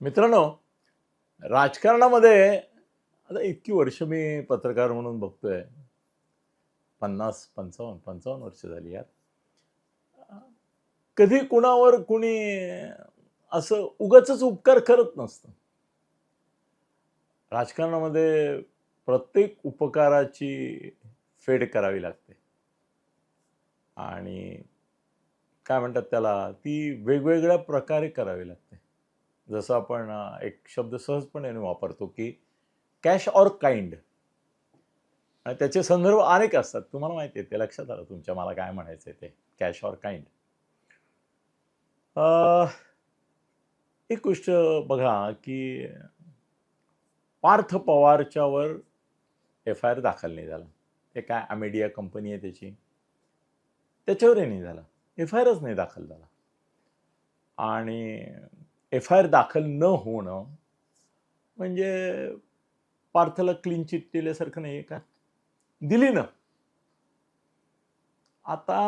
मित्रांनो राजकारणामध्ये आता इतकी वर्ष मी पत्रकार म्हणून बघतोय. पन्नास पंचावन्न पंचावन्न वर्ष झाली यार कधी कुणावर कुणी असं उगाच उपकार करत नसतं. राजकारणामध्ये प्रत्येक उपकाराची फेड करावी लागते. आणि काय म्हणतात त्याला ती वेगवेगळ्या प्रकारे करावी लागते. जसं आपण एक शब्द सहजपणे वापरतो की कॅश ऑर काइंड. आणि त्याचे संदर्भ अनेक असतात. तुम्हाला माहिती आहे ते लक्षात आलं तुमच्या मला काय म्हणायचं आहे ते. Cash or kind. एक गोष्ट बघा की पार्थ पवारच्यावर एफ आय आर दाखल नाही झाला. ते काय अमेडिया कंपनी आहे त्याची? त्याच्यावरही नाही झाला. एफ आय आरच नाही दाखल झाला. आणि एफ आय आर दाखल न होणं म्हणजे पार्थला क्लीन चिट दिल्यासारखं नाही आहे का? दिली ना. आता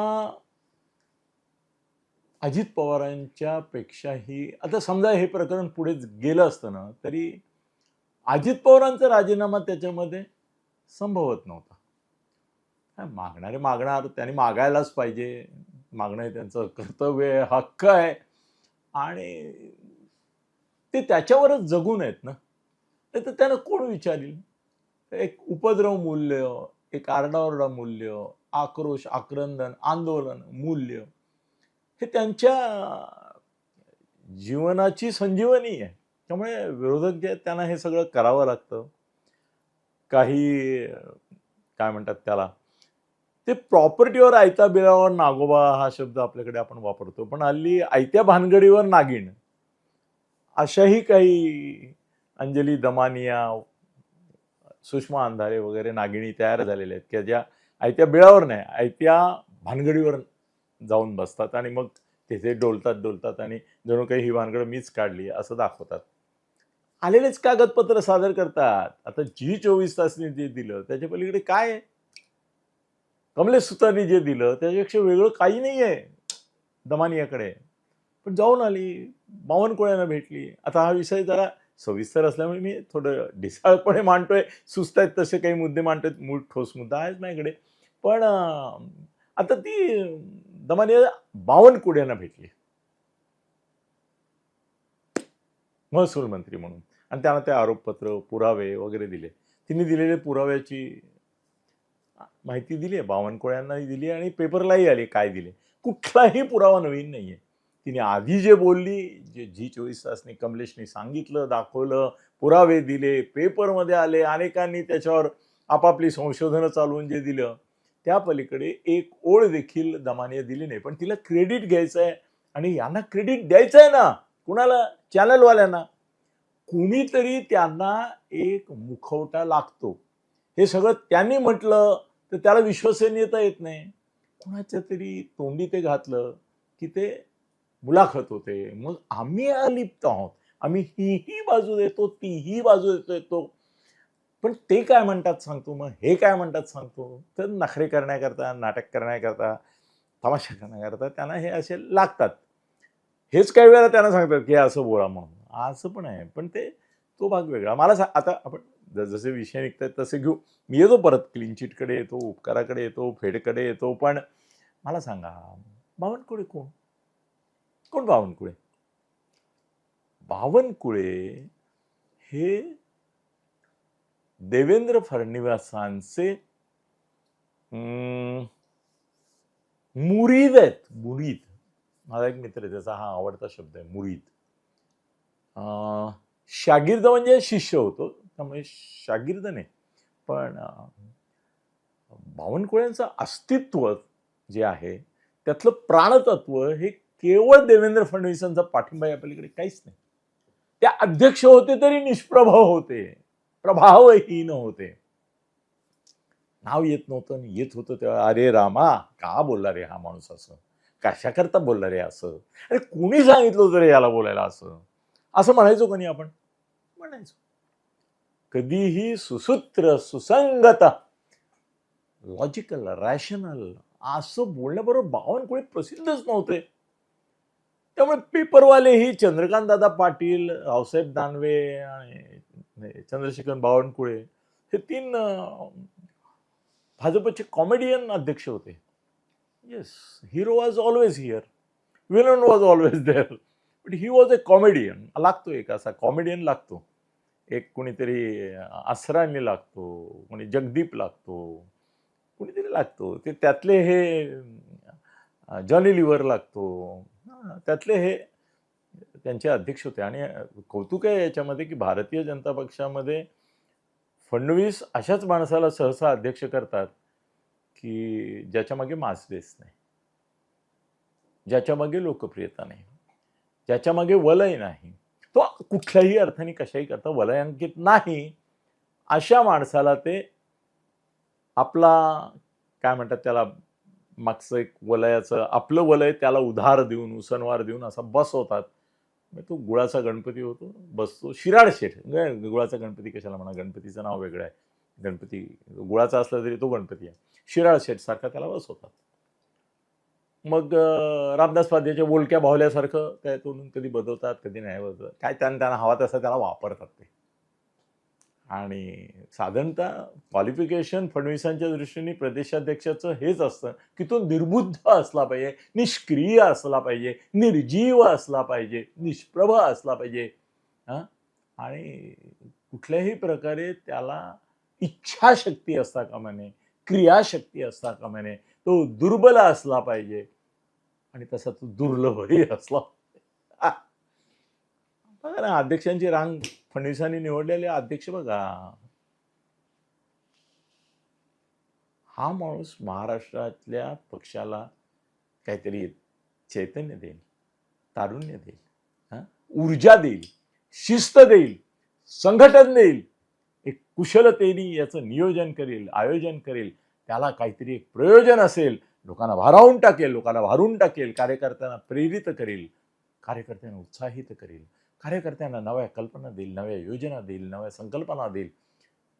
अजित पवारांच्या पेक्षाही आता समजा हे प्रकरण पुढे गेलं असतं ना तरी अजित पवारांचा राजीनामा त्याच्यामध्ये संभवत नव्हता. काय मागणारे मागणार त्यांनी मागायलाच पाहिजे. मागणं हे त्यांचं कर्तव्य आहे हक्क आहे. आणि ते त्याच्यावरच जगून आहेत ना. नाही तर त्यानं कोण विचारील? एक उपद्रव मूल्य एक आरडाओरडा मूल्य आक्रोश आक्रंदन आंदोलन मूल्य. हे त्यांच्या जीवनाची संजीवनी आहे. त्यामुळे विरोधक जे आहेत त्यांना हे सगळं करावं लागतं. काही काय म्हणतात त्याला? ते प्रॉपर्टीवर आयत्या बिरावर नागोबा हा शब्द आपल्याकडे आपण वापरतो. पण हल्ली आयत्या भानगडीवर नागिण. अशाही काही अंजली दमानिया सुषमा अंधारे वगैरे नागिणी तयार झालेल्या आहेत की ज्या आयत्या बिळावर नाही आयत्या भानगडीवर जाऊन बसतात आणि मग तिथे डोलतात डोलतात आणि जणू काही ही भानगड मीच काढली असं दाखवतात. आलेलेच कागदपत्र सादर करतात. आता जी चोवीस तासनी जे दिलं त्याच्या पलीकडे काय आहे? कमलेश सुतांनी जे दिलं त्याच्यापेक्षा वेगळं काही नाही आहे दमानियाकडे. पण जाऊन आली. बावनकुळ्यांना भेटली. आता हा विषय जरा सविस्तर असल्यामुळे मी थोडं ढिसाळपणे मांडतोय. सुस्त आहेत तसे काही मुद्दे मांडतोय. मूळ ठोस मुद्दा आहेच माझ्याकडे. पण आता ती दमानिया बावनकुळ्यांना भेटली. महसूल मंत्री म्हणून. आणि त्यांना ते आरोपपत्र पुरावे वगैरे दिले. तिने दिलेले पुराव्याची माहिती दिली आहे. बावनकुळ्यांनाही दिली आणि पेपरलाही आली काय दिले. कुठलाही पुरावा नवीन नाही आहे तिने आधी जे बोलली जे जी चोवीस तासनी कमलेशनी सांगितलं दाखवलं पुरावे दिले पेपरमध्ये आले अनेकांनी त्याच्यावर आपापली संशोधनं चालवून जे दिलं त्या पलीकडे एक ओळ देखील दमाने दिली नाही. पण तिला क्रेडिट घ्यायचं आहे आणि यांना क्रेडिट द्यायचं आहे ना कुणाला? चॅनलवाल्यांना. कुणीतरी त्यांना एक मुखवटा लागतो. हे सगळं त्यांनी म्हटलं तर त्याला विश्वसनीयता येत नाही. कुणाच्या तरी तोंडी ते घातलं की ते मुलाखत होते. मग आम्ही अलिप्त आहोत. आम्ही हीही बाजू देतो तीही बाजू देतो. येतो पण ते काय म्हणतात सांगतो? मग हे काय म्हणतात सांगतो? तर नखरे करण्याकरता नाटक करण्याकरता तमाशा करण्याकरता त्यांना हे असे लागतात. हेच काही वेळेला त्यांना सांगतात की असं बोला म्हणून. असं पण आहे. पण ते तो भाग वेगळा. मला सा आता आपण ज- जसे विषय निघतात तसे घेऊ. मी येतो परत. क्लीन चिटकडे येतो उपकाराकडे येतो फेडकडे येतो. पण मला सांगा बावनकुळे कोण? कोण बावनकुळे बावनकुळे हे देवेंद्र फडणवीसांचे अं, मुरीद आहेत. मुरीद. माझा एक मित्र आहे त्याचा हा आवडता शब्द आहे मुरीद. अं, शागिर्द म्हणजे शिष्य होतो त्यामुळे शागिर्द नाही. पण बावनकुळ्यांचं अस्तित्व जे आहे त्यातलं प्राणतत्व हे केवळ देवेंद्र फडणवीसांचा पाठिंबा या पलीकडे काहीच नाही. त्या अध्यक्ष होते तरी निष्प्रभाव होते प्रभावहीन होते. नाव येत नव्हतं आणि येत होतं तेव्हा अरे रामा का बोलला रे हा माणूस असं? कशाकरता बोलला रे असं? अरे कुणी सांगितलं होतं रे याला बोलायला असं? असं म्हणायचो कोणी आपण? म्हणायचो. कधीही सुसूत्र सुसंगत लॉजिकल रॅशनल असं बोलण्याबरोबर बावनकुळे प्रसिद्धच नव्हते. त्यामुळे पेपरवालेही चंद्रकांत दादा पाटील रावसाहेब दानवे आणि चंद्रशेखर बावनकुळे हे तीन भाजपचे कॉमेडियन अध्यक्ष होते. Yes hero was always here villain was always there but he was a comedian लागतो एक असा कॉमेडियन लागतो. एक कोणीतरी आसरानी लागतो कोणी जगदीप लागतो कोणीतरी लागतो. ते त्यातले हे जॉनी लिव्हर लागतो त्यातले हे त्यांचे अध्यक्ष होते. आणि कौतुक आहे याच्यामध्ये की भारतीय जनता पक्षामध्ये फडणवीस अशाच माणसाला सहसा अध्यक्ष करतात की ज्याच्या मागे मास बेस नाही. ज्याच्या मागे लोकप्रियता नाही. ज्याच्या मागे वलय नाही. तो कुठल्याही अर्थाने कशाही करता वलयांकित नाही अशा माणसाला ते आपला काय म्हणतात त्याला मागचं एक वलयाचं आपलं वलय त्याला उधार देऊन उसनवार देऊन असा बसवतात मग म्हणजे तो गुळाचा गणपती होतो बसतो. शिराड शेठ म्हणजे गुळाचा गणपती कशाला म्हणा गणपतीचं नाव वेगळं आहे. गणपती गुळाचा असला तरी तो गणपती आहे. शिराळ शेठ सारखा त्याला बसवतात मग रामदास पाध्याच्या बोलक्या भावल्यासारखं त्यातून कधी बदलतात कधी नाही बदलत. काय त्यांना त्यांना हवा तसा त्याला वापरतात ते. आणि साधारणतः क्वालिफिकेशन फडणवीसांच्या दृष्टीने प्रदेशाध्यक्षाचं हेच असतं की तो निर्बुद्ध असला पाहिजे निष्क्रिय असला पाहिजे निर्जीव असला पाहिजे निष्प्रभ असला पाहिजे. हां? आणि कुठल्याही प्रकारे त्याला इच्छाशक्ती असता का म्हणे क्रियाशक्ती असता का म्हणे तो दुर्बल असला पाहिजे. आणि तसा तो दुर्लभही असला बघा ना अध्यक्षांची रांग फडणवीसांनी निवडलेले अध्यक्ष बघा. हा माणूस महाराष्ट्रातल्या पक्षाला काहीतरी चैतन्य देईल तारुण्य देईल ऊर्जा देईल शिस्त देईल संघटन देईल एक कुशलतेने याचं नियोजन करेल आयोजन करेल. त्याला काहीतरी एक प्रयोजन असेल. लोकांना भारावून टाकेल लोकांना भारून टाकेल कार्यकर्त्यांना प्रेरित करेल कार्यकर्त्यांना उत्साहित करेल. कार्यकर्त्यांना नव्या कल्पना देईल नव्या योजना देईल नव्या संकल्पना देईल.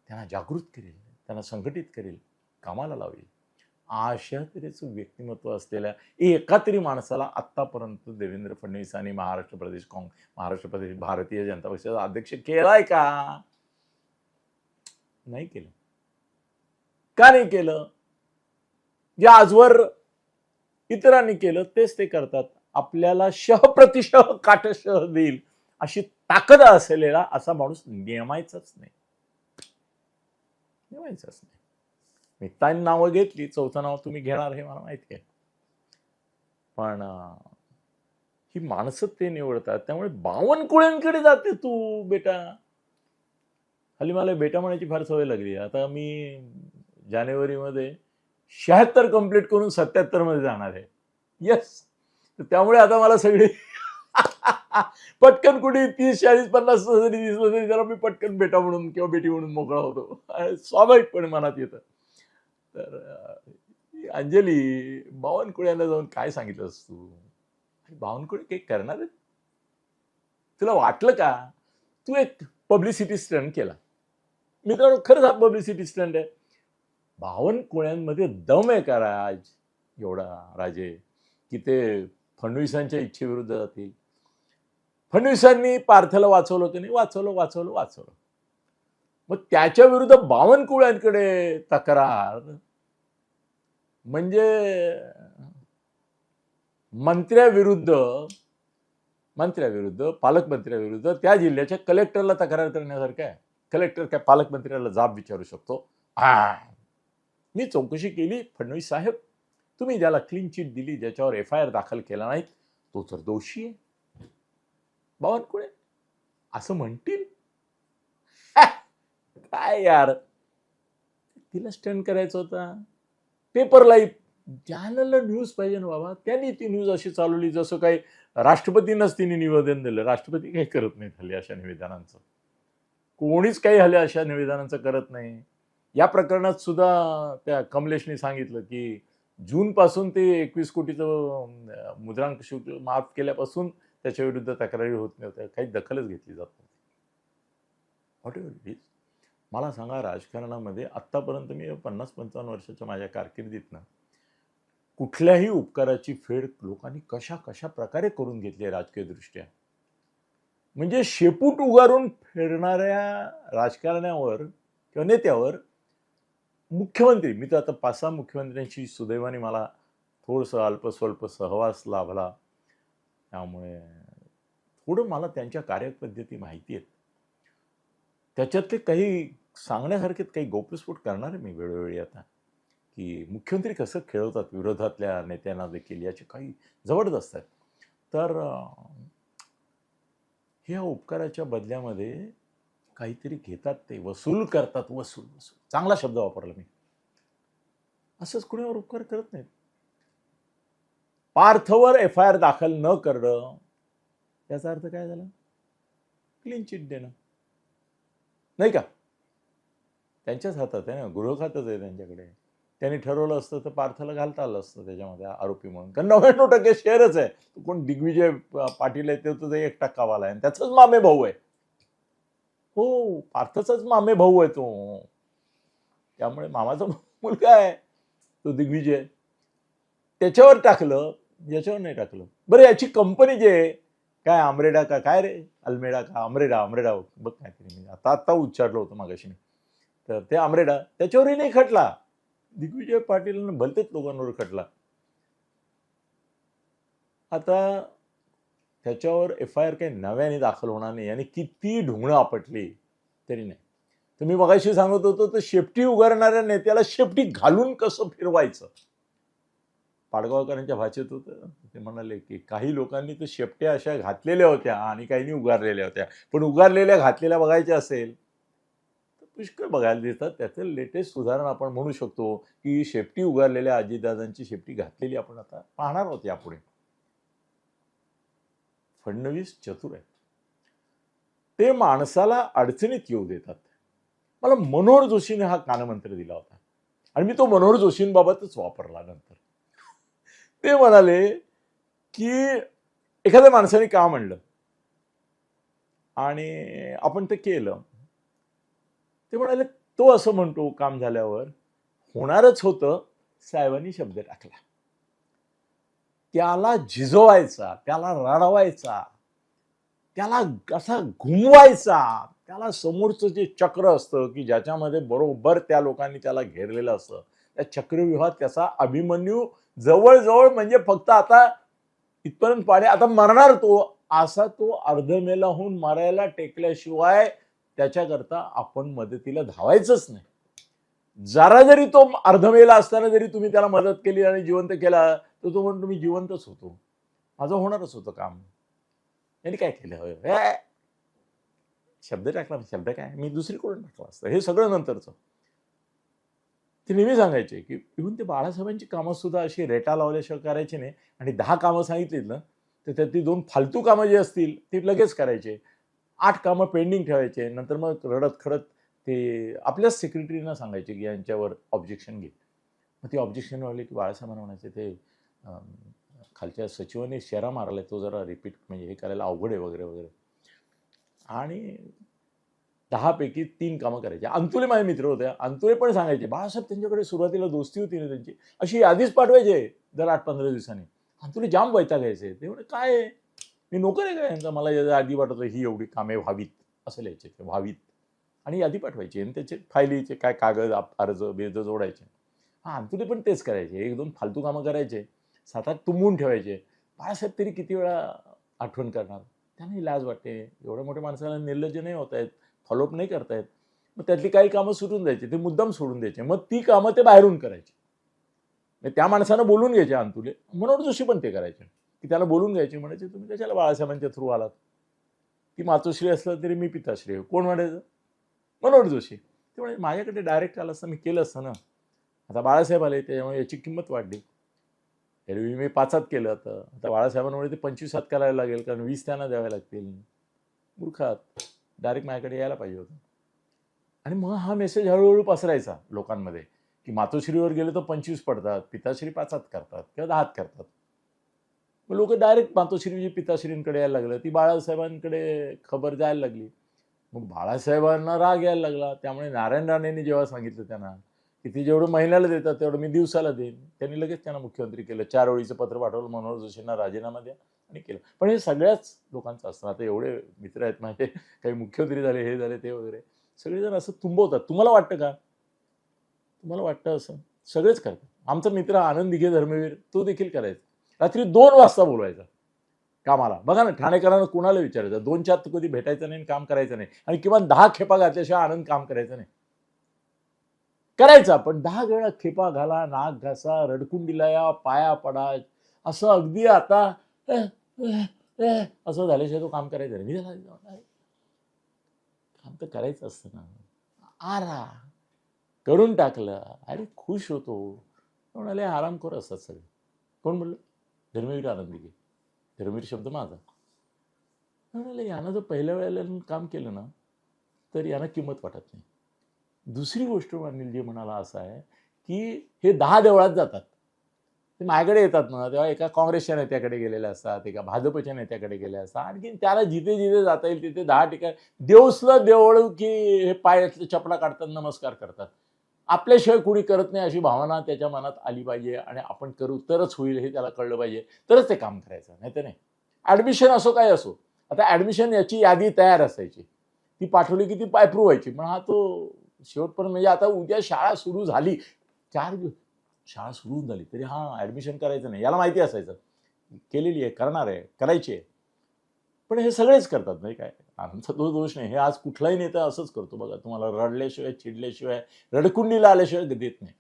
त्यांना जागृत करेल त्यांना संघटित करेल कामाला लावेल. अशा तऱ्हेचं व्यक्तिमत्व असलेल्या एका तरी माणसाला आत्तापर्यंत देवेंद्र फडणवीसांनी महाराष्ट्र प्रदेश काँग महाराष्ट्र प्रदेश भारतीय जनता पक्षाचा अध्यक्ष केलाय का? नाही केलं. का नाही केलं? जे आजवर इतरांनी केलं तेच ते करतात. आपल्याला शह प्रतिशह काटशह देईल. अशी ताकद असलेला असा माणूस नेमायचाच नाही. नेमायचाच नाही. मी ताईन नावं घेतली चौथं नाव तुम्ही घेणार हे मला माहिती आहे. पण ही माणसं ते निवडतात त्यामुळे बावनकुळ्यांकडे जाते तू बेटा. हल्ली मला बेटा म्हणायची फार सवय लागली. आता मी जानेवारीमध्ये शहात्तर कंप्लीट करून सत्याहत्तरमध्ये जाणार आहे. येस त्यामुळे आता मला सगळे पटकन कुठे तीस चाळीस पन्नास जरी दिसलं तरी जरा मी पटकन बेटा म्हणून किंवा बेटी म्हणून मोकळा होतो. स्वाभाविकपणे मनात येतं. तर अंजली बावनकुळ्याला जाऊन काय सांगितलंस तू? बावनकुळे काही करणार तुला वाटलं का? तू एक पब्लिसिटी स्टंट केला. मित्रांनो खरंच हा पब्लिसिटी स्टंट आहे. बावनकुळ्यांमध्ये दम आहे का राज? एवढा राजे की ते फडणवीसांच्या इच्छेविरुद्ध जातील. फडणवीसांनी पार्थला वाचवलं होतं नाही वाचवलं वाचवलं वाचवलं. मग त्याच्या विरुद्ध बावनकुळ्यांकडे तक्रार. म्हणजे मंत्र्याविरुद्ध मंत्र्याविरुद्ध पालकमंत्र्याविरुद्ध त्या जिल्ह्याच्या कलेक्टरला तक्रार करण्यासारखं आहे. कलेक्टर काय पालकमंत्र्याला जाब विचारू शकतो? हा. मी चौकशी केली फडणवीस साहेब तुम्ही ज्याला क्लीन चिट दिली ज्याच्यावर एफ आय आर दाखल केला नाही तो तर दोषी आहे. बावनकुळे. असं म्हणतील? काय यार? तिला स्टंट करायचं होता. पेपरला चॅनलला न्यूज पाहिजे ना बाबा त्यांनी ती न्यूज अशी चालवली जसं काही राष्ट्रपतींनाच तिने निवेदन दिलं. राष्ट्रपती काही करत नाहीत हल्ली अशा निवेदनांचं. कोणीच काही हल्ली अशा निवेदनांचं करत नाही. या प्रकरणात सुद्धा त्या कमलेशने सांगितलं की जूनपासून ते एकवीस कोटीचं मुद्रांक शुल्क माफ केल्यापासून त्याच्या विरुद्ध तक्रारी होत नव्हत्या. काही दखलच घेतली जात नव्हती. व्हॉट एव्हर इट इज मला सांगा राजकारणामध्ये आत्तापर्यंत मी पन्नास पंचावन्न वर्षाच्या माझ्या कारकिर्दीतनं कुठल्याही उपकाराची फेड लोकांनी कशा कशा प्रकारे करून घेतली राजकीय दृष्ट्या म्हणजे शेपूट उगारून फिरणाऱ्या राजकारण्यावर किंवा नेत्यावर मुख्यमंत्री मी तर आता पाच सहा मुख्यमंत्र्यांशी सुदैवाने मला थोडंसं अल्पस्वल्प सहवास लाभला. त्यामुळे थोडं मला त्यांच्या कार्यपद्धती माहिती आहेत. त्याच्यातले काही सांगण्यासारखेत काही गोप्यस्फोट करणार आहे मी वेळोवेळी आता. की मुख्यमंत्री कसं खेळवतात विरोधातल्या नेत्यांना देखील याचे काही जबरदस्त आहेत. तर ह्या उपकाराच्या बदल्यामध्ये काहीतरी घेतात ते वसूल करतात वसूल वसूल. चांगला शब्द वापरला मी. असंच कुणावर उपकार करत नाहीत. पार्थवर एफ आय आर दाखल न करणं याचा अर्थ काय झाला? क्लीन चिट देणं. नाही का? त्यांच्याच हातात आहे ना गृह खातच आहे त्यांच्याकडे. त्यांनी ठरवलं असतं तर पार्थला घालता आलं असतं त्याच्यामध्ये आरोपी म्हणून. कारण नव्याण्णव टक्के शेअरच आहे. कोण दिग्विजय पाटील आहे ते एक टक्कावाला आहे. आणि त्याचाच मामे भाऊ आहे. हो पार्थचाच मामे भाऊ आहे तो. त्यामुळे मामाचा मुलगा आहे तो दिग्विजय. त्याच्यावर टाकलं याच्यावर नाही टाकलं. बरं याची कंपनी जे आहे काय आमरेडा का काय रे? अल्मेडा का? आमरेडा आमरेडा. बघ काय तरी मी आता आत्ता उच्चारलं होतं मागाशी मी. तर ते आमरेडा त्याच्यावरही नाही खटला. दिग्विजय पाटील भलतेच लोकांवर खटला. आता त्याच्यावर एफ आय आर काही नव्याने दाखल होणार नाही. आणि किती ढुंगणं आपटली. तरी नाही. तर मी मगाशी सांगत होतो तर शेपटी उगारणाऱ्या नेत्याला शेपटी घालून कसं फिरवायचं? पाडगावकरांच्या भाषेत होतं. ते म्हणाले की काही लोकांनी तर शेपट्या अशा घातलेल्या होत्या आणि काहींनी उगारलेल्या होत्या. पण उगारलेल्या घातलेल्या बघायच्या असेल तर पुष्कळ बघायला देतात त्याचं लेटेस्ट उदाहरण आपण म्हणू शकतो की शेपटी उगारलेल्या आजीदादांची शेपटी घातलेली आपण आता पाहणार आहोत यापुढे. फडणवीस चतुर आहेत. ते माणसाला अडचणीत येऊ देतात. मला मनोहर जोशीने हा कानमंत्र दिला होता. आणि मी तो मनोहर जोशींबाबतच वापरला नंतर. ते म्हणाले की एखाद्या माणसाने का म्हणलं? आणि आपण ते केलं. ते म्हणाले तो असं म्हणतो काम झाल्यावर होणारच होतं. साहेबांनी शब्द टाकला. त्याला झिजवायचा त्याला रडवायचा त्याला असा घुमवायचा त्याला समोरचं जे चक्र असतं की ज्याच्यामध्ये बरोबर त्या लोकांनी त्याला घेरलेलं असतं त्या चक्रव्यूहात त्याचा अभिमन्यू जवळजवळ म्हणजे फक्त आता इथपर्यंत पाणी आता मरणार तो असा तो अर्धमेलाहून मरायला टेकल्याशिवाय त्याच्याकरता आपण मदतीला धावायचंच नाही. जरा जरी तो अर्धमेला असताना जरी तुम्ही त्याला मदत केली आणि जिवंत केला तर तो म्हणून तुम्ही जिवंतच होतो. माझं होणारच होतं काम. यांनी काय केलं? होय. शब्द टाकला शब्द काय? मी दुसरीकडून टाकला असतं. हे सगळं नंतरचं. ते नेहमी सांगायचे की इव्हन ते बाळासाहेबांची कामंसुद्धा अशी रेटा लावल्याशिवाय करायची नाही. आणि दहा कामं सांगितलीत ना तर त्यातली दोन फालतू कामं जी असतील ती लगेच करायचे. आठ कामं पेंडिंग ठेवायचे. नंतर मग रडत खडत ते आपल्याच सेक्रेटरीना सांगायचे की यांच्यावर ऑब्जेक्शन घे. मग ते ऑब्जेक्शन वाढली की बाळासाहेबांना म्हणायचे ते खालच्या सचिवाने शेरा मारला तो जरा रिपीट म्हणजे हे करायला अवघड आहे वगैरे वगैरे. आणि दहापैकी तीन कामं करायची. अंतुले माझे मित्र होते. अंतुले पण सांगायचे बाळासाहेब त्यांच्याकडे सुरुवातीला दोस्ती होती ना त्यांची. अशी यादीच पाठवायचे दर आठ पंधरा दिवसांनी. अंतुले जाम वैता घ्यायचे ते म्हणे काय आहे? मी नोकर आहे का यांचा? मला याच्या आधी पाठवतो ही एवढी कामे व्हावीत. असं लिहायचे ते व्हावीत. आणि यादी पाठवायची. आणि त्याचे फायलीचे काय कागद अर्ज बिर्ज जोडायचे. हा अंतुले पण तेच करायचे. एक दोन फालतू कामं करायचे. सात आठ तुंबून ठेवायचे. बाळासाहेब तरी किती वेळा आठवण करणार? त्यांनाही लाज वाटते. एवढ्या मोठ्या माणसाला निर्लज्ज नाही होत आहेत फॉलोअप नाही करतायत. मग त्यातली काही कामं सुटून द्यायची ते मुद्दाम सोडून द्यायचे. मग ती कामं ते बाहेरून करायची. त्या माणसानं बोलून घ्यायचे अंतुले. मनोहर जोशी पण ते करायचे. की त्याला बोलून घ्यायचे म्हणायचे तुम्ही कशाला बाळासाहेबांच्या थ्रू आलात? ती मातोश्री असलं तरी मी पिताश्री आहे. कोण म्हणायचं? मनोहर जोशी. ते म्हणजे माझ्याकडे डायरेक्ट आलं असतं मी केलं असतं ना. आता बाळासाहेब आले त्याच्यामुळे याची किंमत वाढली. एरवी मी पाचात केलं आता. आता बाळासाहेबांमुळे ते पंचवीसात करायला लागेल कारण वीस त्यांना द्यावे लागतील. मूर्खात डायरेक्ट माझ्याकडे यायला पाहिजे होतं. आणि मग हा मेसेज हळूहळू पसरायचा लोकांमध्ये की मातोश्रीवर गेले तर पंचवीस पडतात पिताश्री पाचात करतात किंवा दहात करतात. मग लोक डायरेक्ट मातोश्रीजी पिताश्रींकडे यायला लागलं ती बाळासाहेबांकडे खबर जायला लागली. मग बाळासाहेबांना राग यायला लागला. त्यामुळे नारायण राणेंनी जेव्हा सांगितलं त्यांना की ते जेवढं महिन्याला देतात तेवढं मी दिवसाला देईन. त्यांनी लगेच त्यांना मुख्यमंत्री केलं. चार ओळीचं पत्र पाठवलं मनोहर जोशींना राजीनामा द्या. आणि केलं. पण हे सगळ्याच लोकांचं असतं आता एवढे मित्र आहेत माझे काही मुख्यमंत्री झाले हे झाले ते वगैरे. सगळेजण असं तुंबवतात. तुम्हाला वाटतं का? तुम्हाला वाटतं असं? सगळेच करतात. आमचा मित्र आनंद दिघे धर्मवीर तो देखील करायचा. रात्री दोन वाजता बोलवायचा कामाला. बघा ना ठाणेकरांना कुणाला विचारायचं? दोनच्या आत कधी भेटायचं नाही आणि काम करायचं नाही. आणि किमान दहा खेपा घातल्याशिवाय आनंद काम करायचं नाही. करायचा पण दहा वेळा खेपा घाला नाक घासा रडकुंडीला या पाया पडा असं अगदी आता असं झाल्याशिवाय तो काम करायचं मी त्याला काम तर करायचं असतं ना. आरा. करून टाकलं. अरे खुश होतो. म्हणाले आराम कर असतात सगळे. कोण म्हणलं धर्मवीर आनंदी घे धर्मवीर शब्द माझा. म्हणाले यानं जर पहिल्या वेळेला काम केलं ना तर यांना किंमत वाटत नाही. दुसरी गोष्ट अनिलजी म्हणाला असं आहे की हे दहा देवळात जातात. ते माझ्याकडे येतात ना तेव्हा एका काँग्रेसच्या नेत्याकडे गेलेले असतात एका भाजपच्या नेत्याकडे गेले असतात. आणखी त्याला जिथे जिथे जाता येईल तिथे दहा ठिकाण देवसलं देवळ की हे पायातले चपला काढतात नमस्कार करतात. आपल्याशिवाय कुणी करत नाही अशी भावना त्याच्या मनात आली पाहिजे आणि आपण करू तरच होईल हे त्याला कळलं पाहिजे. तरच ते काम करायचं नाही तर नाही. ॲडमिशन असो काय असो आता ॲडमिशन याची यादी तयार असायची. ती पाठवली की ती पायप्रूव्ह व्हायची. पण हा तो शेवटपर्यंत म्हणजे आता उद्या शाळा सुरू झाली. चार दिवस शाळा सुरू होऊन झाली. तरी हा ॲडमिशन करायचं नाही. याला माहिती असायचं. केलेली आहे करणार आहे करायची आहे. पण हे सगळेच करतात नाही काय? आमचा तो दोष नाही. हे आज कुठलाही नेता असंच करतो बघा. तुम्हाला रडल्याशिवाय चिडल्याशिवाय रडकुंडीला आल्याशिवाय देत नाही.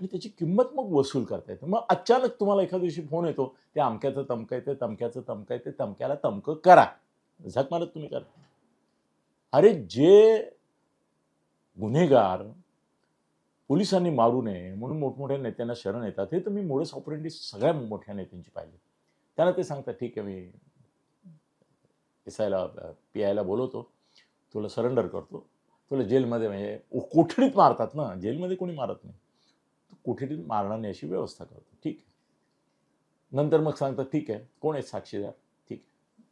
आणि त्याची किंमत मग वसूल करता येते मग अचानक तुम्हाला एखाद्या दिवशी फोन येतो ते अमक्याचं तमकं येते तमक्याचं तमकं येते तमक्याला तमकं करा. झक मारत तुम्ही करा. अरे जे गुन्हेगार पोलिसांनी मारू नये म्हणून मोठमोठ्या नेत्यांना शरण येतात. हे तर मी मोडस ऑपरेंडी सगळ्या मोठ्या नेत्यांची पाहिजे त्यांना ते सांगतात ठीक आहे मी एस आयला पी आयला बोलवतो. तुला सरेंडर करतो. तुला जेलमध्ये म्हणजे कोठडीत मारतात ना? जेलमध्ये कोणी मारत नाही. कोठडीत मारणार नाही अशी व्यवस्था करतो ठीक आहे. नंतर मग सांगतात ठीक आहे कोण आहे साक्षीदार ठीक आहे.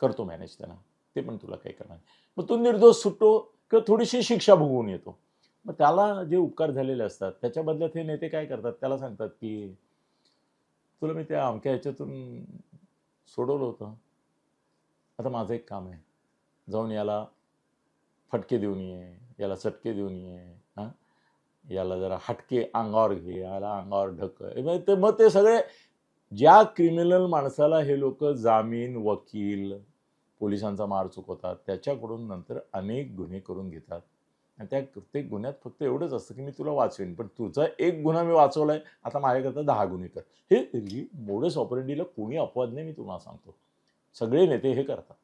करतो मॅनेज त्यांना. ते पण तुला काही करणार नाही. मग तो निर्दोष सुटतो किंवा थोडीशी शिक्षा भोगवून येतो. मग त्याला जे उपकार झालेले असतात त्याच्या बदल्यात हे नेते काय करतात? त्याला सांगतात की तुला मी त्या अमक्या ह्याच्यातून सोडवलं होतं. आता माझं एक काम आहे. जाऊन याला फटके देऊन ये याला चटके देऊन ये हां? याला जरा हटके अंगावर घे याला अंगावर ढक. म्हणजे ते मग ते सगळे ज्या क्रिमिनल माणसाला हे लोक जामीन वकील पोलिसांचा मार चुकवतात त्याच्याकडून नंतर अनेक गुन्हे करून घेतात. आणि त्या प्रत्येक गुन्ह्यात फक्त एवढंच असतं की मी तुला वाचवेन पण तुझा एक गुन्हा मी वाचवला आहे आता माझ्याकरता दहा गुन्हे कर. हे मोडस ऑपरेंडीला कोणी अपवाद नाही मी तुम्हाला सांगतो. सगळे नेते हे करतात.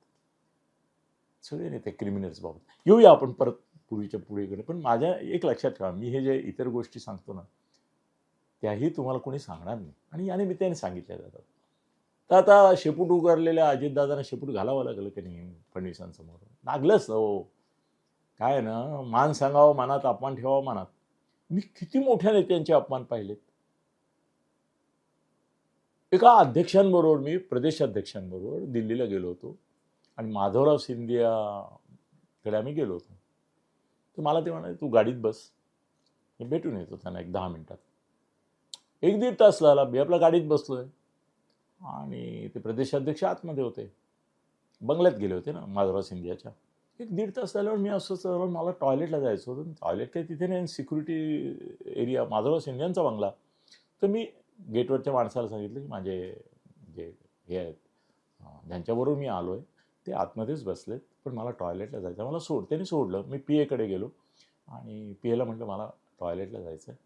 सगळे नेते क्रिमिनल्स बाबत. येऊया आपण परत पूर्वीच्या पुढेकडे पण माझ्या एक लक्षात ठेवा मी हे जे इतर गोष्टी सांगतो ना त्याही तुम्हाला कोणी सांगणार नाही. आणि या निमित्ताने सांगितल्या जातात. तर आता शेपूट उगारलेल्या अजितदादांना शेपूट घालावं लागलं की नाही फडणवीसांसमोर. लागलंच हो. काय ना मान सांगावं मनात अपमान ठेवावं मनात. मी किती मोठ्या नेत्यांचे अपमान पाहिलेत. एका अध्यक्षांबरोबर मी प्रदेशाध्यक्षांबरोबर दिल्लीला गेलो होतो. आणि माधवराव सिंधियाकडे आम्ही गेलो होतो. तर मला ते म्हणाले तू गाडीत बस. मी भेटून येतो त्यांना एक दहा मिनटात. एक दीड तास झाला मी आपल्या गाडीत बसलो आहे आणि ते प्रदेशाध्यक्ष आतमध्ये होते. बंगल्यात गेले होते ना माधवराव सिंधियाच्या एक दीड तास झाल्यावर मी असं चाललं, मला टॉयलेटला जायचं होतं. टॉयलेट काही तिथे नाही सिक्युरिटी एरिया माधवराव इंडियनचा बंगला. तर मी गेटवरच्या माणसाला सांगितलं की माझे जे हे आहेत ज्यांच्याबरोबर मी आलो आहे ते आतमध्येच बसलेत पण मला टॉयलेटला जायचं मला सोड त्यांनी सोडलं. मी पी एकडे गेलो आणि पी एला म्हटलं मला टॉयलेटला जायचं आहे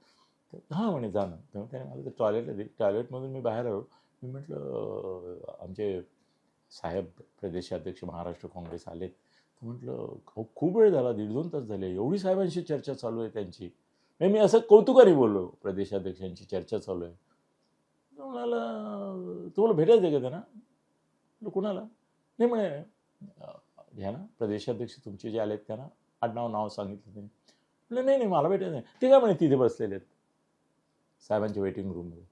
तर हां म्हणे जाणं तेव्हा त्याने मला ते टॉयलेटला दे टॉयलेटमधून मी बाहेर आलो. मी म्हटलं आमचे साहेब प्रदेशाध्यक्ष महाराष्ट्र काँग्रेस आलेत. म्हटलं खूप वेळ झाला दीड दोन तास झाले. एवढी साहेबांशी चर्चा चालू आहे त्यांची. नाही मी असं कौतुकाने बोललो प्रदेशाध्यक्षांची चर्चा चालू आहे. म्हणाला तुम्हाला भेटायचं आहे का त्यांना? म्हटलं, कुणाला? नाही म्हणे घ्या ह्या ना प्रदेशाध्यक्ष तुमचे जे आले आहेत त्यांना आडनाव नाव सांगितलं त्यांनी. म्हटलं नाही नाही मला भेटायचं नाही. ते काय म्हणे तिथे बसलेले आहेत? साहेबांच्या वेटिंग रूममध्ये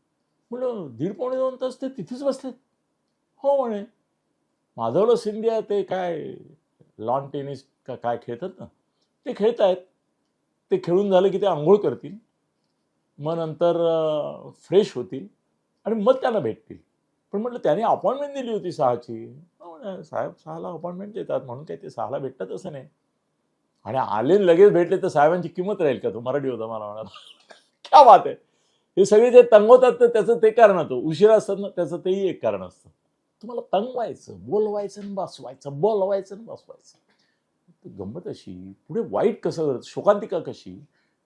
म्हटलं दीड पावणे दोन तास ते तिथेच बसलेत. हो म्हणे. माधवराव सिंधिया ते काय लॉन टेनिस का काय खेळतात ना ते खेळत आहेत ते खेळून झालं की ते आंघोळ करतील मग नंतर फ्रेश होतील आणि मग त्यांना भेटतील. पण म्हटलं त्याने अपॉइंटमेंट दिली होती सहाची. हो साहेब सहाला अपॉइंटमेंट देतात म्हणून काय ते सहाला भेटतात असं नाही. आणि आले आणि लगेच भेटले तर साहेबांची किंमत राहील का? तो मराठी होता मला म्हणाला. क्या बात आहे. हे सगळे जे तंगवतात तर त्याचं ते कारण होतं. उशिरा असतात ना त्याचं तेही एक कारण असतं. तुम्हाला तंगवायचं बोलवायचं आणि बसवायचं बोलवायचं आणि बसवायचं. गंमत अशी पुढे वाईट कसं करत शोकांतिका कशी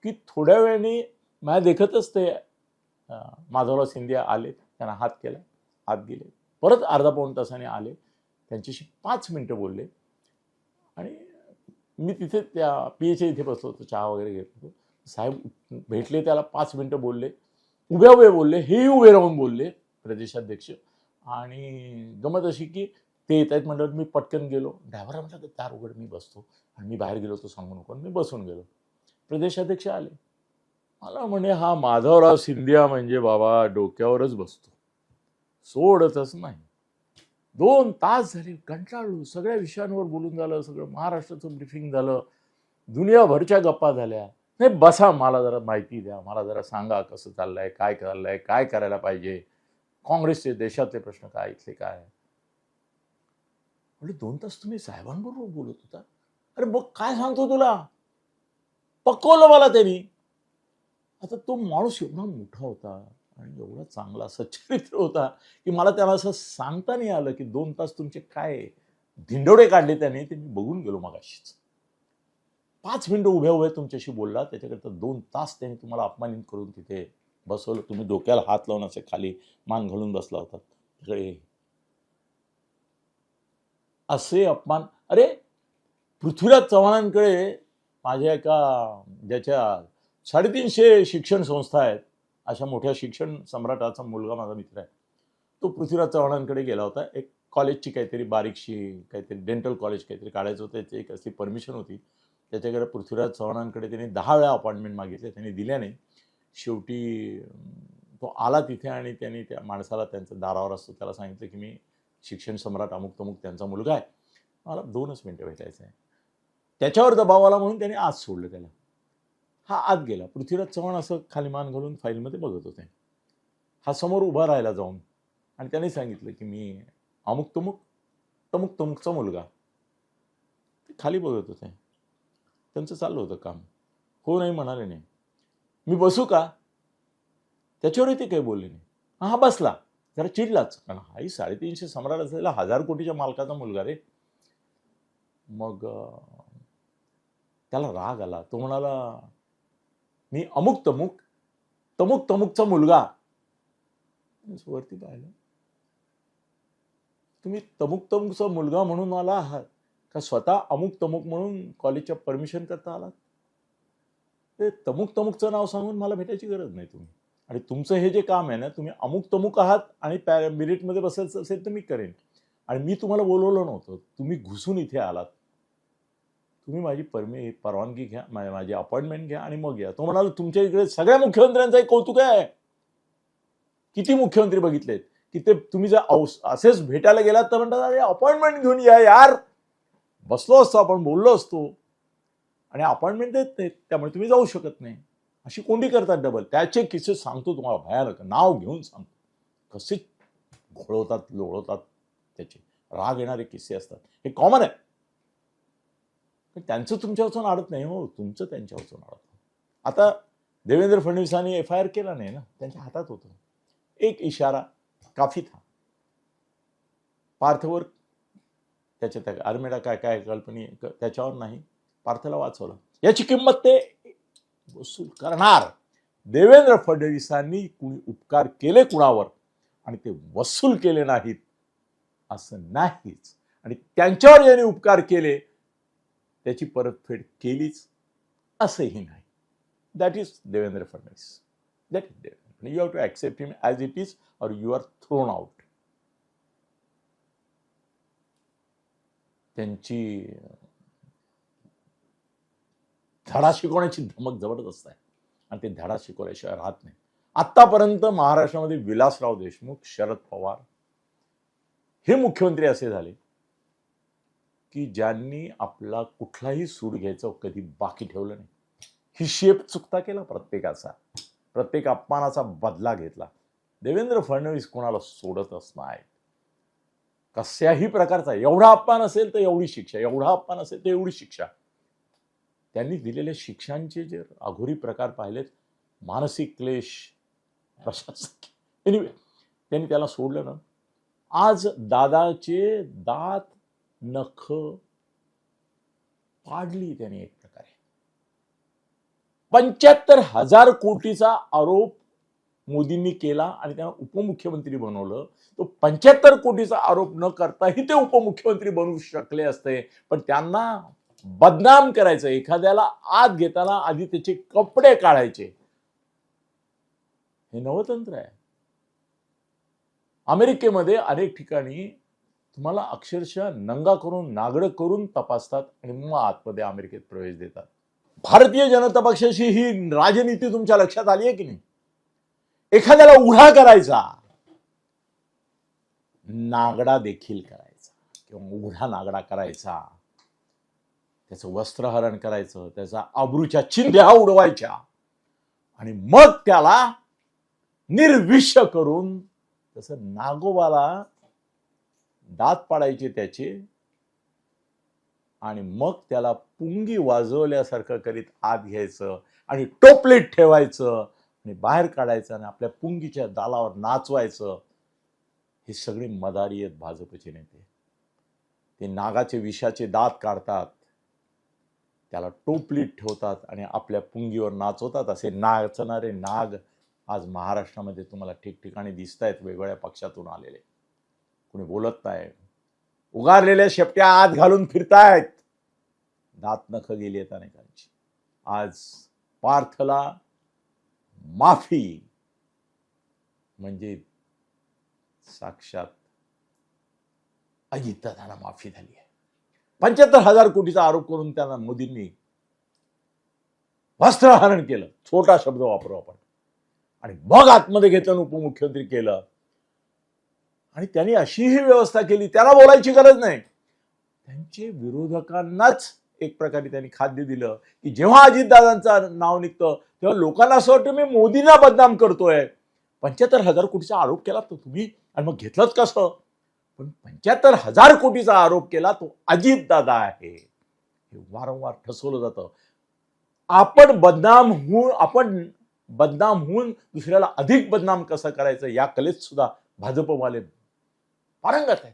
की थोड्या वेळाने मला देखतच ते माधवराव सिंधिया आले त्यांना हात केला हात गेले. परत अर्धा पाऊण तासाने आले त्यांच्याशी पाच मिनटं बोलले. आणि मी तिथे त्या पी एच इथे बसलो होतो चहा वगैरे घेत होतो. साहेब भेटले त्याला पाच मिनटं बोलले उभ्या उभे बोलले हेही उभे राहून बोलले प्रदेशाध्यक्ष. आणि गमत अशी की ते येत आहेत म्हटलं मी पटकन गेलो. ड्रायव्हर म्हटलं तर दार उघड मी बसतो. आणि मी बाहेर गेलो तो सांगू नको. मी बसून गेलो. प्रदेशाध्यक्ष आले. मला म्हणे हा माधवराव सिंधिया म्हणजे बाबा डोक्यावरच बसतो. सोडतच नाही. दोन तास झाले कंटाळलो. सगळ्या विषयांवर बोलून झालं सगळं महाराष्ट्राचं ब्रिफिंग झालं. दुनियाभरच्या गप्पा झाल्या. नाही बसा मला जरा माहिती द्या. मला जरा सांगा कसं चाललंय काय चाललंय काय करायला पाहिजे? काँग्रेसचे देशातले प्रश्न काय इथले काय? म्हणजे दोन तास तुम्ही साहेबांबरोबर बोलत होता. अरे बघ काय सांगतो तुला? पकवलं मला त्यांनी. आता तो माणूस एवढा मोठा होता आणि एवढा चांगला सच्चरित्र होता की मला त्याला असं सांगता नाही आलं की दोन तास तुमचे काय धिंडोडे काढले त्याने ते मी बघून गेलो मगाशीच. पाच मिनिटं उभ्या उभ्या तुमच्याशी बोलला त्याच्याकरता दोन तास त्याने तुम्हाला अपमानित करून तिथे बसवलं तुम्ही डोक्याला हात लावून असे खाली मान घालून बसला होता. तिकडे असे अपमान अरे पृथ्वीराज चव्हाणांकडे माझ्या एका ज्याच्या साडेतीनशे शिक्षण संस्था आहेत अशा मोठ्या शिक्षण सम्राटाचा मुलगा माझा मित्र आहे. तो पृथ्वीराज चव्हाणांकडे गेला होता. एक कॉलेजची काहीतरी बारीकशी काहीतरी डेंटल कॉलेज काहीतरी काढायचं होतं. त्याची एक अशी परमिशन होती. त्याच्याकडे पृथ्वीराज चव्हाणांकडे त्यांनी दहा वेळा अपॉइंटमेंट मागितले. त्यांनी दिल्या नाही. शेवटी तो आला तिथे आणि त्यांनी त्या माणसाला त्यांचं दारावर असतो. त्याला सांगितलं की मी शिक्षण सम्राट अमुक तमुक त्यांचा मुलगा आहे. मला दोनच मिनटं भेटायचं आहे त्याच्यावर दबाव आला म्हणून त्याने आज सोडलं त्याला. हा आत गेला. पृथ्वीराज चव्हाण असं खाली मान घालून फाईलमध्ये बघत होते. हा समोर उभा राहिला जाऊन आणि त्याने सांगितलं की मी अमुक तमुक तमुक तमुकचा मुलगा. ते खाली बघत होते. त्यांचं चाललं होतं काम. हो नाही म्हणाले नाही. मी बसू का? त्याच्यावरही ते काही बोलले नाही हा हा बसला. जरा चिडलाच. कारण हाही साडेतीनशे सम्राट असलेला हजार कोटीच्या मालकाचा मुलगा रे. मग त्याला राग आला. तो म्हणाला मी अमुक तमुक तमुक तमुकचा मुलगा. वरती पाहिलं. तुम्ही तमुक तमुकचा मुलगा म्हणून आला आहात का? स्वतः अमुक तमुक म्हणून कॉलेजच्या परमिशन करता आलात? ते तमुक तमुकचं नाव सांगून मला भेटायची गरज नाही तुम्ही. आणि तुमचं हे जे काम आहे ना तुम्ही अमुक तमुक आहात आणि पॅ मिरिटमध्ये बसायचं असेल तर मी करेन. आणि मी तुम्हाला बोलवलं नव्हतं. तुम्ही घुसून इथे आलात. तुम्ही माझी परमी परवानगी घ्या माझी अपॉइंटमेंट घ्या आणि मग या. तो म्हणाला तुमच्या इकडे सगळ्या मुख्यमंत्र्यांचं एक कौतुक आहे. किती मुख्यमंत्री बघितलेत? की ते तुम्ही जर औस- असेच भेटायला गेलात तर म्हणतात अरे अपॉइंटमेंट घेऊन या यार. बसलो असतो आपण बोललो असतो. आणि अपॉइंटमेंट देत नाहीत त्यामुळे तुम्ही जाऊ शकत नाही. अशी कोंडी करतात डबल त्याचे किस्से सांगतो तुम्हाला भयानक. नाव घेऊन सांगतो. कसे घोळवतात लोळवतात त्याचे. राग येणारे किस्से असतात. हे कॉमन आहे. पण त्यांचं तुमच्या वाचून अडत नाही हो. तुमचं त्यांच्या वाचून अडत आता देवेंद्र फडणवीसांनी एफ आय आर केला नाही ना? त्यांच्या हातात होतं. एक इशारा काफी था. पार्थवर त्याच्या त्या आर्मेडा काय काय कल्पनी त्याच्यावर नाही. पार्थला वाचवलं. याची किंमत ते वसूल करणार. देवेंद्र फडणवीसांनी कुणी उपकार केले कुणावर? आणि ते वसूल केले नाहीत असं नाहीच. आणि त्यांच्यावर ज्यांनी उपकार केले त्याची परतफेड केलीच असंही नाही. That is Devendra Fadnavis. That is Devendra you have to accept him as it is or you are thrown out त्यांची धडा शिकवण्याची धमक जबरदस्त आहे. आणि ते धडा शिकवल्याशिवाय राहत नाही. आत्तापर्यंत महाराष्ट्रामध्ये विलासराव देशमुख शरद पवार हे मुख्यमंत्री असे झाले की ज्यांनी आपला कुठलाही सूड घ्यायचा कधी बाकी ठेवलं नाही. हिशेब चुकता केला प्रत्येकाचा. प्रत्येक अपमानाचा बदला घेतला. देवेंद्र फडणवीस कोणाला सोडतच नाही कशाही प्रकारचा एवढा अपमान असेल तर एवढी शिक्षा एवढा अपमान असेल तर एवढी शिक्षा. त्यांनी दिलेल्या शिक्षांचे जे अघोरी प्रकार पाहिलेत मानसिक क्लेश प्रशासकीय. एनिवे त्यांनी त्याला सोडलं ना. आज दादाचे दात नख पाडली त्याने एक प्रकारे. पंच्याहत्तर हजार कोटीचा आरोप मोदींनी केला आणि त्यांना उपमुख्यमंत्री बनवलं. तो पंच्याहत्तर कोटीचा आरोप न करताही ते उपमुख्यमंत्री बनवू शकले असते. पण त्यांना बदनाम करायचं एखाद्याला आत घेताना आधी त्याचे कपडे काढायचे. हे नवतंत्र आहे. अमेरिकेमध्ये अनेक ठिकाणी तुम्हाला अक्षरशः नंगा करून नागडं करून तपासतात आणि मग आतमध्ये अमेरिकेत प्रवेश देतात. भारतीय जनता पक्षाची ही राजनीती तुमच्या लक्षात आली आहे की नाही? एखाद्याला उघडा करायचा. नागडा देखील करायचा. किंवा उघडा नागडा करायचा. त्याचं वस्त्रहरण करायचं त्याचा आबरूच्या चिंध्या उडवायच्या आणि मग त्याला निर्विष करून तसं नागोबाला दात पाडायचे त्याचे आणि मग त्याला पुंगी वाजवल्यासारखं करीत आत घ्यायचं आणि टोपलेट ठेवायचं आणि बाहेर काढायचं आणि आपल्या पुंगीच्या दालावर नाचवायचं. हे सगळे मदारी आहेत भाजपचे नेते. ते नागाचे विषाचे दात काढतात. त्याला टोपलीत ठेवतात आणि आपल्या पुंगीवर नाचवतात. असे नाचणारे नाग आज महाराष्ट्रामध्ये तुम्हाला ठिकठिकाणी दिसत आहेत वेगवेगळ्या पक्षातून आलेले. कुणी बोलत नाही. उगारलेल्या शेपट्या आत घालून फिरतायत. दात नख गेली आहेत अनेकांची. आज पार्थला माफी म्हणजे साक्षात अजितदादांना माफी झाली आहे. पंच्याहत्तर हजार कोटीचा आरोप करून त्यांना मोदींनी वस्त्रहरण केलं. छोटा शब्द वापरू आपण. आणि मग आतमध्ये घेतलं उपमुख्यमंत्री केलं. आणि त्यांनी अशीही व्यवस्था केली त्याला बोलायची गरज नाही. त्यांचे विरोधकांनाच एक प्रकारे त्यांनी खाद्य दिलं की जेव्हा अजितदादांचं नाव निघतं तेव्हा लोकांना असं वाटतं मी मोदींना बदनाम करतोय. पंच्याहत्तर हजार कोटीचा आरोप केला तर तुम्ही आणि मग घेतलंच कसं? पण पंच्याहत्तर हजार कोटीचा आरोप केला तो अजितदादा आहे. हे वारंवार ठसवलं जातं. आपण बदनाम होऊन आपण बदनाम होऊन दुसऱ्याला अधिक बदनाम कसं करायचं या कलेत सुद्धा भाजपवाले पारंगत आहेत.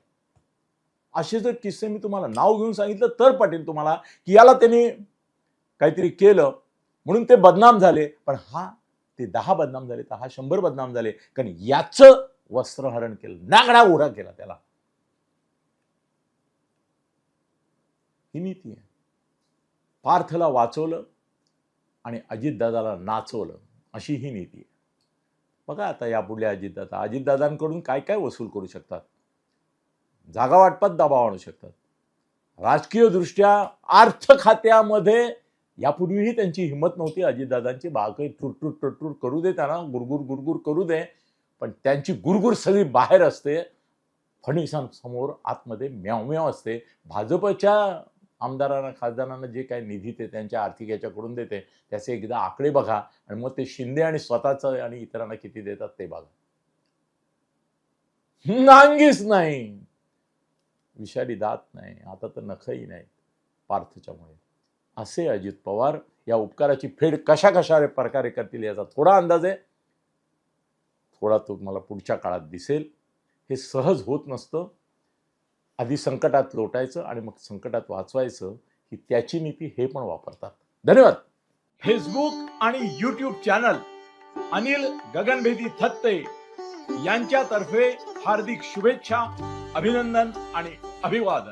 असे जर किस्से मी तुम्हाला नाव घेऊन सांगितलं तर पटेल तुम्हाला की याला त्यांनी काहीतरी केलं म्हणून ते बदनाम झाले. पण हा ते दहा बदनाम झाले तर हा शंभर बदनाम झाले. कारण याचं वस्त्रहरण केलं नागडा उडा केला त्याला. ही नीती आहे पार्थला वाचवलं आणि अजितदादाला नाचवलं अशी ही नीती आहे बघा आता यापुढल्या अजितदादा. अजितदादांकडून काय काय वसूल करू शकतात? जागा वाटपात दबाव आणू शकतात. राजकीयदृष्ट्या अर्थ खात्यामध्ये यापूर्वीही त्यांची हिंमत नव्हती. अजितदादांची बाकी टुटटूट टुरटूर करू दे त्यांना गुरगुर गुरगुर करू दे. पण त्यांची गुरगुर सगळी बाहेर असते. फडणवीसांसमोर आतमध्ये म्यावम्याव असते. भाजपच्या आमदारांना खासदारांना जे काही निधी ते त्यांच्या आर्थिक याच्याकडून देते त्याचे एकदा आकडे बघा आणि मग ते शिंदे आणि स्वतःचं आणि इतरांना किती देतात ते बघा. नांगीच नाही. विषारी दात नाही. आता तर नखही नाही पार्थच्यामुळे. असे अजित पवार या उपकाराची फेड कशा कशा प्रकारे करतील याचा थोडा अंदाज आहे. थोडा तो मला पुढच्या काळात दिसेल. हे सहज होत नसतं. आधी संकटात लोटायचं आणि मग संकटात वाचवायचं ही त्याची नीती हे पण वापरतात. धन्यवाद! फेसबुक आणि युट्यूब चॅनल अनिल गगनभेदी थत्ते यांच्यातर्फे हार्दिक शुभेच्छा अभिनंदन आणि अभिवादन.